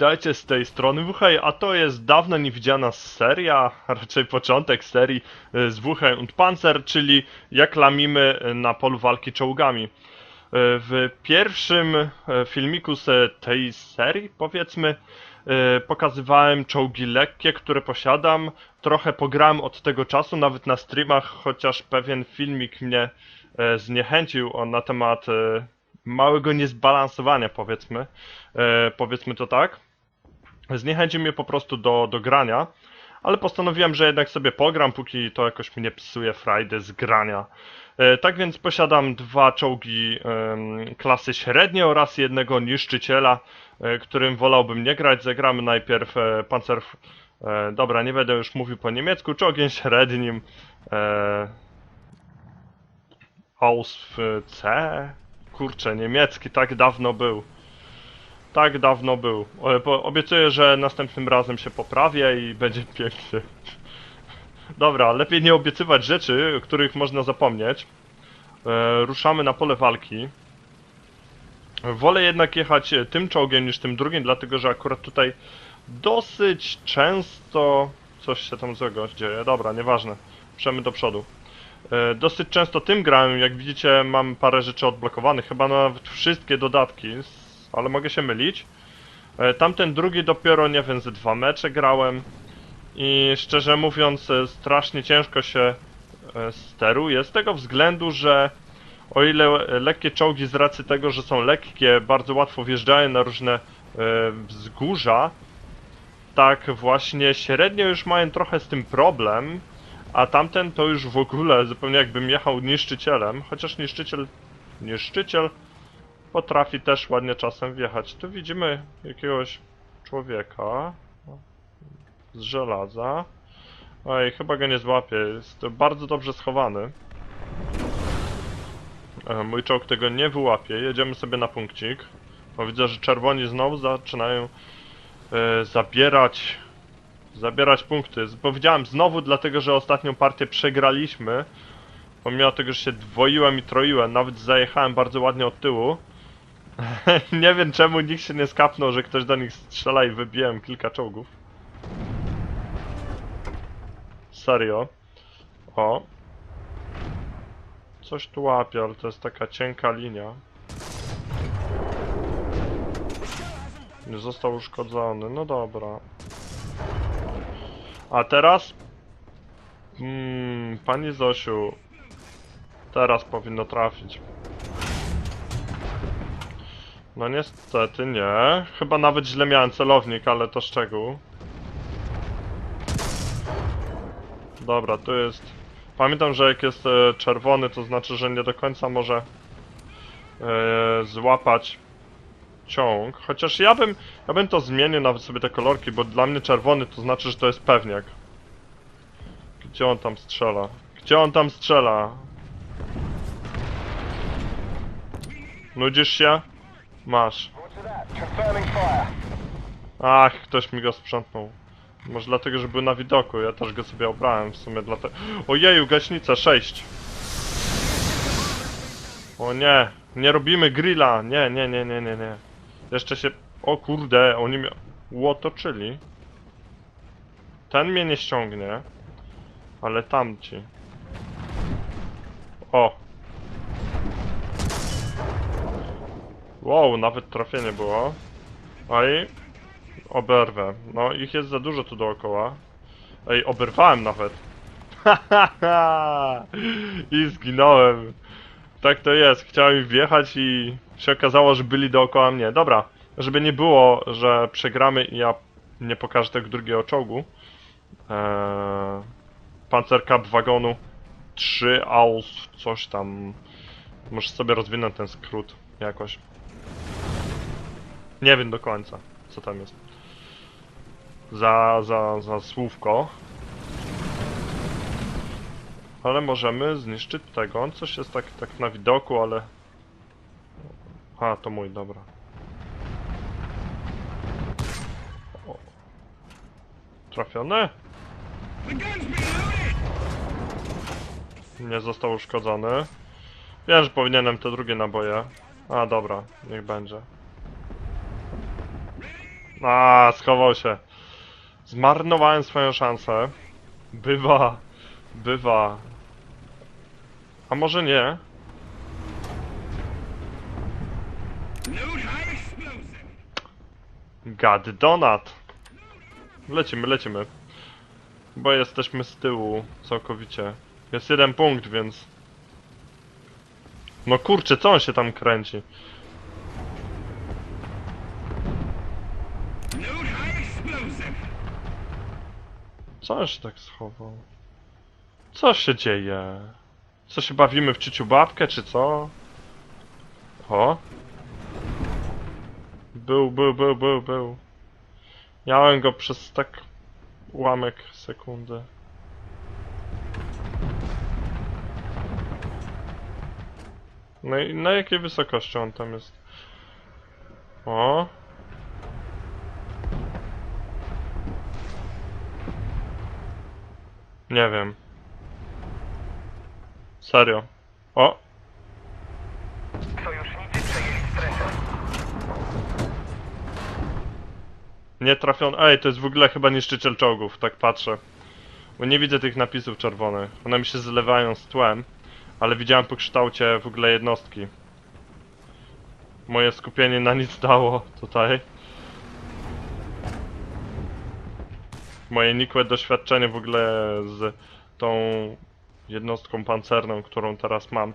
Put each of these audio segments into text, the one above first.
Witajcie z tej strony WHej, a to jest dawno niewidziana seria, raczej początek serii y, z WHej und Panzer, czyli jak lamimy na polu walki czołgami. Y, W pierwszym y, filmiku z tej serii, powiedzmy, pokazywałem czołgi lekkie, które posiadam. Trochę pograłem od tego czasu, nawet na streamach, chociaż pewien filmik mnie zniechęcił na temat małego niezbalansowania, powiedzmy. E, powiedzmy to tak. Zniechęcił mnie po prostu do, do grania, ale postanowiłem, że jednak sobie pogram, póki to jakoś mnie psuje frajdę z grania. E, tak więc posiadam dwa czołgi klasy średniej oraz jednego niszczyciela, e, którym wolałbym nie grać. Zagramy najpierw e, Panzer... E, dobra, nie będę już mówił po niemiecku. Czołgiem średnim. Ausf C? Kurczę, niemiecki tak dawno był. Tak dawno był. Po- Obiecuję, że następnym razem się poprawię i będzie pięknie. Dobra, lepiej nie obiecywać rzeczy, których można zapomnieć. E, ruszamy na pole walki. Wolę jednak jechać e, tym czołgiem niż tym drugim, dlatego że akurat tutaj dosyć często coś się tam złego dzieje. Dobra, nieważne. Przemy do przodu. E, Dosyć często tym grałem, jak widzicie mam parę rzeczy odblokowanych, chyba nawet wszystkie dodatki, s- ale mogę się mylić. E, Tamten drugi dopiero, nie wiem, ze dwa mecze grałem i szczerze mówiąc e, strasznie ciężko się e, steruje z tego względu, że o ile lekkie czołgi z racji tego, że są lekkie, bardzo łatwo wjeżdżają na różne wzgórza, tak właśnie średnio już mają trochę z tym problem, a tamten to już w ogóle zupełnie jakbym jechał niszczycielem, chociaż niszczyciel, niszczyciel potrafi też ładnie czasem wjechać. Tu widzimy jakiegoś człowieka z żelaza. Oj, chyba go nie złapię, jest bardzo dobrze schowany. E, Mój czołg tego nie wyłapie, jedziemy sobie na punkcik. Bo widzę, że czerwoni znowu zaczynają e, zabierać zabierać punkty. Powiedziałem znowu, dlatego że ostatnią partię przegraliśmy. Pomimo tego, że się dwoiłem i troiłem, nawet zajechałem bardzo ładnie od tyłu. nie wiem czemu nikt się nie skapnął, że ktoś do nich strzela i wybiłem kilka czołgów. Serio. O. Coś tu łapie, ale to jest taka cienka linia. Został uszkodzony, no dobra. A teraz? Hmm, pani Zosiu. Teraz powinno trafić. No niestety nie. Chyba nawet źle miałem celownik, ale to szczegół. Dobra, tu jest... Pamiętam, że jak jest e, czerwony, to znaczy, że nie do końca może e, złapać ciąg. Chociaż ja bym, ja bym to zmienił nawet sobie te kolorki, bo dla mnie czerwony to znaczy, że to jest pewniak. Gdzie on tam strzela? Gdzie on tam strzela? Nudzisz się? Masz. Ach, ktoś mi go sprzątnął. Może dlatego, że był na widoku, ja też go sobie obrałem w sumie dlatego... Ojeju, gaśnica 6! O nie, nie robimy grilla, nie, nie, nie, nie, nie, nie. Jeszcze się... O kurde, oni mnie łotoczyli. Ten mnie nie ściągnie. Ale tamci. O! Wow, nawet trafienie było. I oberwę. No, ich jest za dużo tu dookoła. Ej, oberwałem nawet. I zginąłem. Tak to jest. Chciałem wjechać i się okazało, że byli dookoła mnie. Dobra, żeby nie było, że przegramy i ja nie pokażę tego drugiego czołgu. Eee, Panzer Cup wagonu 3 aus, coś tam. Muszę sobie rozwinąć ten skrót jakoś. Nie wiem do końca, co tam jest. Za, za, za słówko. Ale możemy zniszczyć tego. On coś jest tak, tak na widoku, ale... A, to mój, dobra. O. Trafiony? Nie został uszkodzony. Wiem, że powinienem te drugie naboje. A, dobra, niech będzie. A, schował się. Zmarnowałem swoją szansę. Bywa. Bywa. A może nie? God donat. Lecimy, lecimy. Bo jesteśmy z tyłu całkowicie. Jest jeden punkt, więc... No kurczę, co on się tam kręci? Co on się tak schował? Co się dzieje? Co się bawimy w ciuciu babkę, czy co? O? Był, był, był, był, był. Miałem go przez tak ułamek sekundy. No i na jakiej wysokości on tam jest? O. Nie wiem. Serio. O, Sojusznicy przejęli strefę. Nie trafiony. Ej, to jest w ogóle chyba niszczyciel czołgów, tak patrzę. Bo nie widzę tych napisów czerwonych. One mi się zlewają z tłem, ale widziałem po kształcie w ogóle jednostki. Moje skupienie na nic dało tutaj. Moje nikłe doświadczenie w ogóle z tą jednostką pancerną, którą teraz mam,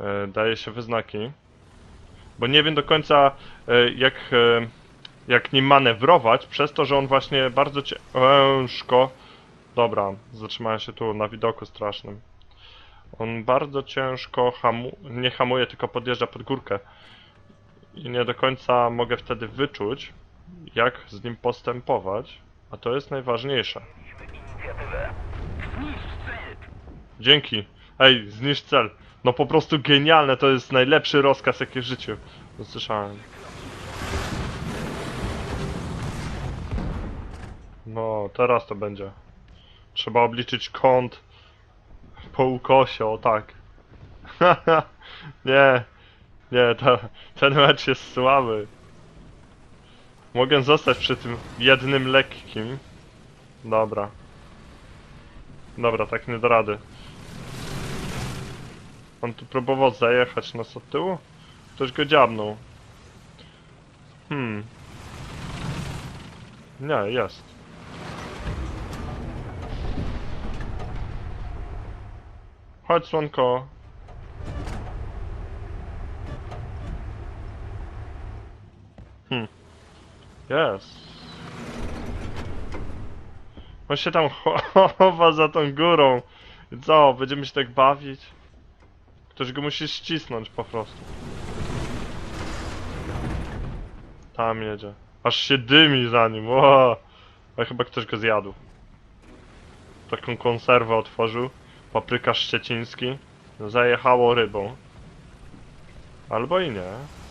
e, daje się wyznaki. Bo nie wiem do końca e, jak e, jak nim manewrować, przez to, że on właśnie bardzo ciężko... Dobra, zatrzymałem się tu na widoku strasznym. On bardzo ciężko hamu... nie hamuje, tylko podjeżdża pod górkę. I nie do końca mogę wtedy wyczuć, jak z nim postępować, a to jest najważniejsze. Dzięki. Ej, zniszcz cel. No po prostu genialne, to jest najlepszy rozkaz jaki w życiu usłyszałem. No, teraz to będzie. Trzeba obliczyć kąt po ukosie, o tak. nie, nie, ten mecz jest słaby. Mogę zostać przy tym jednym lekkim. Dobra. Dobra, tak nie do rady. On tu próbował zajechać nas od tyłu? Ktoś go dziabnął. Hmm. Nie, jest. Chodź, słonko. Jest. On się tam chowa za tą górą. Co, będziemy się tak bawić? Ktoś go musi ścisnąć po prostu. Tam jedzie. Aż się dymi za nim. Ło! A chyba ktoś go zjadł. Taką konserwę otworzył. Paprykarz szczeciński. Zajechało rybą. Albo i nie.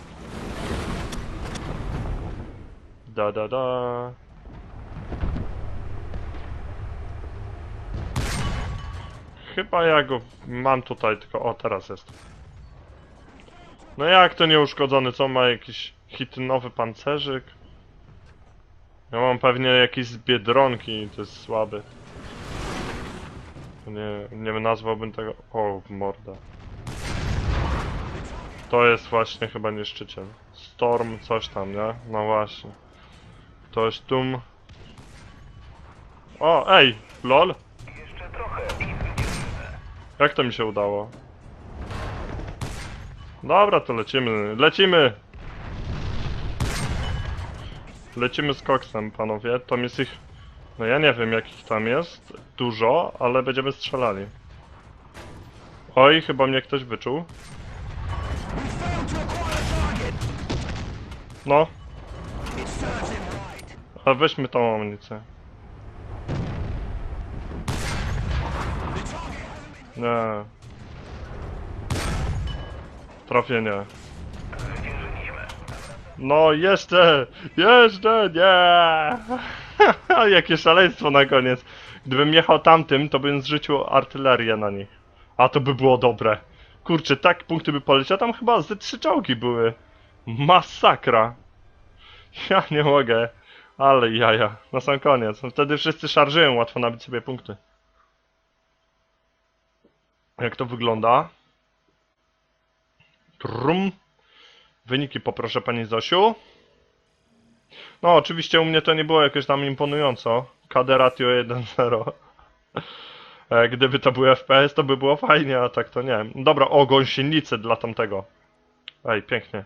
Da da da. Chyba ja go mam tutaj, tylko o teraz jest. No jak to nieuszkodzony, co ma jakiś hitynowy pancerzyk? Ja mam pewnie jakiś z Biedronki, to jest słaby. Nie, nie nazwałbym tego... O, morda. To jest właśnie chyba niszczyciel. Storm, coś tam, nie? No właśnie. Ktoś tum... O, ej! LOL! Jak to mi się udało? Dobra, to lecimy. Lecimy! Lecimy z koksem, panowie. Tam jest ich... No ja nie wiem, jakich tam jest. Dużo, ale będziemy strzelali. Oj, chyba mnie ktoś wyczuł. No. A weźmy tą amunicję. Nie. Trafienie. No jeszcze! Jeszcze! Nie! Jakie szaleństwo na koniec. Gdybym jechał tamtym, to bym zrzucił artylerię na nich. A to by było dobre. Kurczę, tak punkty by poleciał. Tam chyba ze trzy czołgi były. Masakra. Ja nie mogę. Ale jaja, na sam koniec. No Wtedy wszyscy szarżyją, łatwo nabić sobie punkty. Jak to wygląda? Trum. Wyniki poproszę pani Zosiu. No, oczywiście u mnie to nie było jakoś tam imponująco. KD ratio 1-0. E, Gdyby to był FPS, to by było fajnie, a tak to nie. Dobra, o, gąsienicy dla tamtego. Ej, pięknie.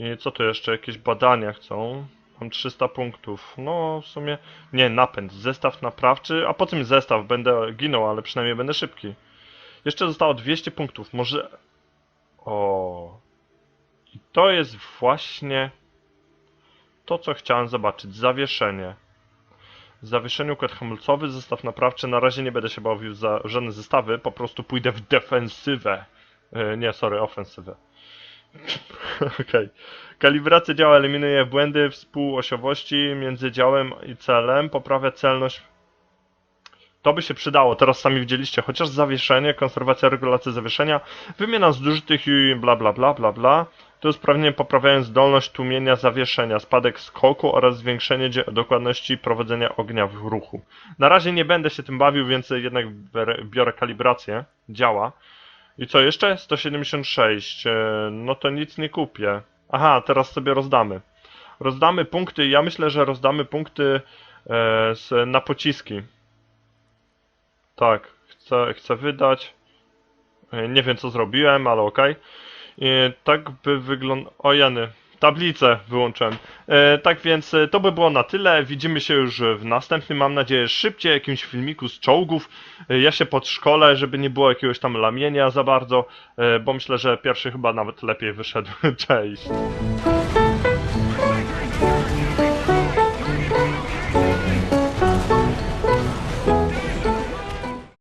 I co tu jeszcze? Jakieś badania chcą. Mam 300 punktów. No, w sumie... Nie, napęd. Zestaw naprawczy. A po tym zestaw? Będę ginął, ale przynajmniej będę szybki. Jeszcze zostało 200 punktów. Może... O. I to jest właśnie to, co chciałem zobaczyć. Zawieszenie. Zawieszenie układ hamulcowy, zestaw naprawczy. Na razie nie będę się bawił za żadne zestawy, po prostu pójdę w defensywę. E, nie, sorry, ofensywę. Okej. Kalibracja działa eliminuje błędy współosiowości między działem i celem, poprawia celność. To by się przydało, teraz sami widzieliście, chociaż zawieszenie, konserwacja, regulacja zawieszenia, wymiana zużytych i bla bla bla bla bla. To usprawnienie poprawiają zdolność tłumienia zawieszenia, spadek skoku oraz zwiększenie dokładności prowadzenia ognia w ruchu. Na razie nie będę się tym bawił, więc jednak biorę kalibrację. Działa. I co jeszcze? 176. E, No to nic nie kupię. Aha, teraz sobie rozdamy. Rozdamy punkty. Ja myślę, że rozdamy punkty e, na pociski. Tak, chcę, chcę wydać. E, Nie wiem co zrobiłem, ale. I Tak by wyglądał. O Jany, tablicę wyłączyłem. E, tak więc e, to by było na tyle. Widzimy się już w następnym, mam nadzieję, szybciej jakimś filmiku z czołgów. E, ja się podszkolę, żeby nie było jakiegoś tam lamienia za bardzo, bo myślę, że pierwszy chyba nawet lepiej wyszedł. Cześć.